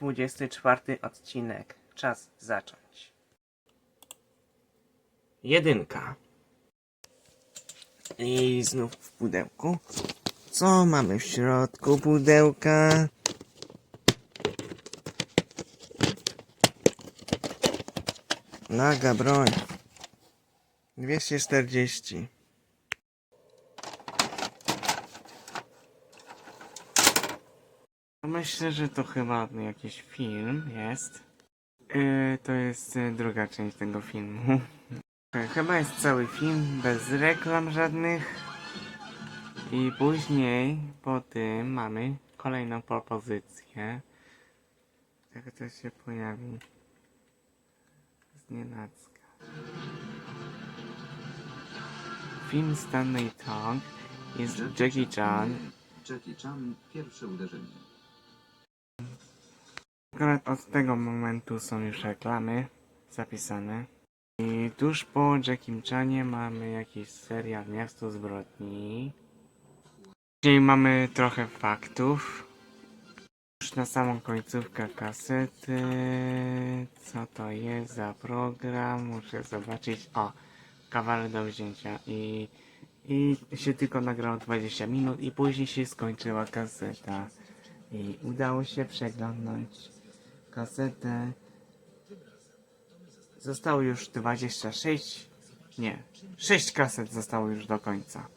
24 odcinek. Czas zacząć. Jedynka. I znów w pudełku. Co mamy w środku pudełka? Naga broń. 240. Myślę, że to chyba jakiś film jest. Yy, to jest y, druga część tego filmu. Yy, Chyba jest cały film bez reklam żadnych. I później po tym mamy kolejną propozycję. Jak to się pojawi? Z nienacka. Film Stanley Tong jest Jackie Chan. Jackie Chan, pierwsze uderzenie. Akurat od tego momentu są już reklamy zapisane. I tuż po Jackie Chanie mamy jakiś serial Miasto Zbrodni. Później mamy trochę faktów. Już na samą końcówkę kasety. Co to jest za program? Muszę zobaczyć. O, kawałek do wzięcia. I, I się tylko nagrało 20 minut i później się skończyła kaseta. I udało się przeglądnąć kasetę. Zostało już 26. Nie, 6 kaset zostało już do końca.